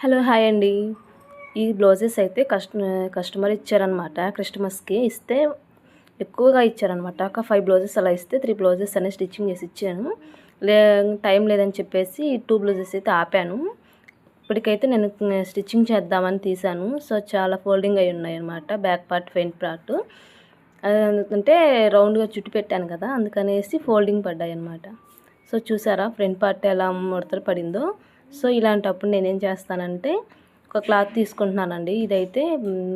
Hello hi అండి. ఈ blouses అయితే కస్ట కస్టమర్ ఇచ్చారనమాట క్రిస్టమస్కి ఇస్తే ఎక్కువగా ఇచ్చారనమాట ఒక ఫైవ్ బ్లౌజెస్ అలా ఇస్తే త్రీ బ్లౌజెస్ అనేది స్టిచ్చింగ్ చేసి ఇచ్చాను. లే టైం లేదని చెప్పేసి టూ బ్లౌజెస్ అయితే ఆపాను. ఇప్పటికైతే నేను స్టిచ్చింగ్ చేద్దామని తీసాను సో చాలా ఫోల్డింగ్ అయి ఉన్నాయి అనమాట బ్యాక్ పార్ట్ ఫ్రంట్ పార్ట్. అంటే రౌండ్గా చుట్టు పెట్టాను కదా అందుకనేసి ఫోల్డింగ్ పడ్డాయి అనమాట సో చూసారా ఫ్రంట్ పార్ట్ ఎలా ముడతలు పడిందో? సో ఇలాంటప్పుడు నేనేం చేస్తానంటే ఒక క్లాత్ తీసుకుంటున్నానండి. ఇదైతే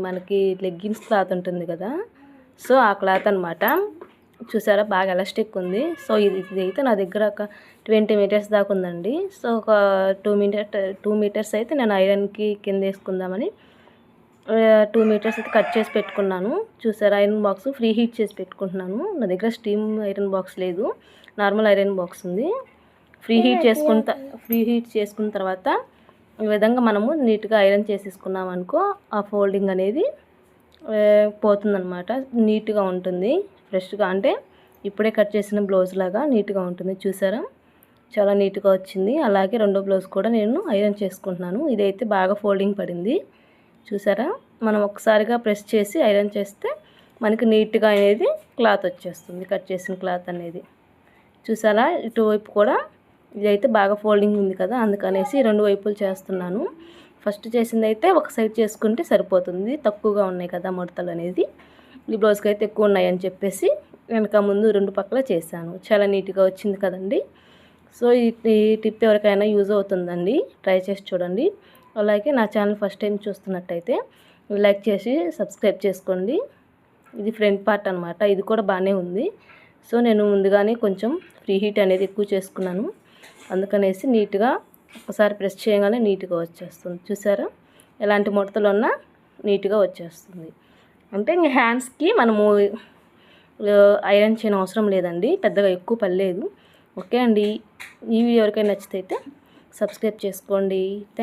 మనకి లెగ్గిన్స్ క్లాత్ ఉంటుంది కదా. సో ఆ క్లాత్ అనమాట చూసారా? బాగా ఎలాస్టిక్ ఉంది. సో ఇది ఇదైతే నా దగ్గర ఒక ట్వంటీ మీటర్స్ దాకా ఉందండి. సో ఒక టూ మీటర్ టూ మీటర్స్ అయితే నేను ఐరన్కి కింద వేసుకుందామని టూ మీటర్స్ అయితే కట్ చేసి పెట్టుకున్నాను. చూసారా? ఐరన్ బాక్స్ ఫ్రీ హీట్ చేసి పెట్టుకుంటున్నాను. నా దగ్గర స్టీమ్ ఐరన్ బాక్స్ లేదు. నార్మల్ ఐరన్ బాక్స్ ఉంది. ఫ్రీ హీట్ చేసుకున్న ఫ్రీ హీట్ చేసుకున్న తర్వాత ఈ విధంగా మనము నీట్గా ఐరన్ చేసేసుకున్నాం అనుకో ఆ ఫోల్డింగ్ అనేది పోతుందనమాట నీట్గా ఉంటుంది. ఫ్రెష్గా అంటే ఇప్పుడే కట్ చేసిన బ్లౌజ్ లాగా నీట్గా ఉంటుంది. చూసారా? చాలా నీట్గా వచ్చింది. అలాగే రెండో బ్లౌజ్ కూడా నేను ఐరన్ చేసుకుంటున్నాను. ఇదైతే బాగా ఫోల్డింగ్ పడింది. చూసారా? మనం ఒకసారిగా ప్రెస్ చేసి ఐరన్ చేస్తే మనకి నీట్గా అనేది క్లాత్ వచ్చేస్తుంది. కట్ చేసిన క్లాత్ అనేది. చూసారా? ఇటువైపు కూడా ఇదైతే బాగా ఫోల్డింగ్ ఉంది కదా అందుకనేసి రెండు వైపులు చేస్తున్నాను. ఫస్ట్ చేసింది అయితే ఒక సైడ్ చేసుకుంటే సరిపోతుంది. తక్కువగా ఉన్నాయి కదా ముడతలు అనేది. ఈ బ్లౌజ్కి అయితే ఎక్కువ ఉన్నాయని చెప్పేసి వెనక ముందు రెండు పక్కల చేశాను. చాలా నీట్గా వచ్చింది కదండి. సో ఈ టిప్ ఎవరికైనా యూజ్ అవుతుందండి. ట్రై చేసి చూడండి. అలాగే నా ఛానల్ ఫస్ట్ టైం చూస్తున్నట్టయితే లైక్ చేసి సబ్స్క్రైబ్ చేసుకోండి. ఇది ఫ్రంట్ పార్ట్ అనమాట ఇది కూడా బాగానే ఉంది. సో నేను ముందుగానే కొంచెం ఫ్రీ హీట్ అనేది ఎక్కువ చేసుకున్నాను. అందుకనేసి నీట్గా ఒకసారి ప్రెస్ చేయగానే నీట్గా వచ్చేస్తుంది. చూసారా? ఎలాంటి ముడతలు ఉన్నా నీట్గా వచ్చేస్తుంది. అంటే ఇంక హ్యాండ్స్కి మనము ఐరన్ చేయని అవసరం లేదండి. పెద్దగా ఎక్కువ పర్లేదు ఓకే అండి. ఈ వీడియో ఎవరికైనా నచ్చితే సబ్స్క్రైబ్ చేసుకోండి. థ్యాంక్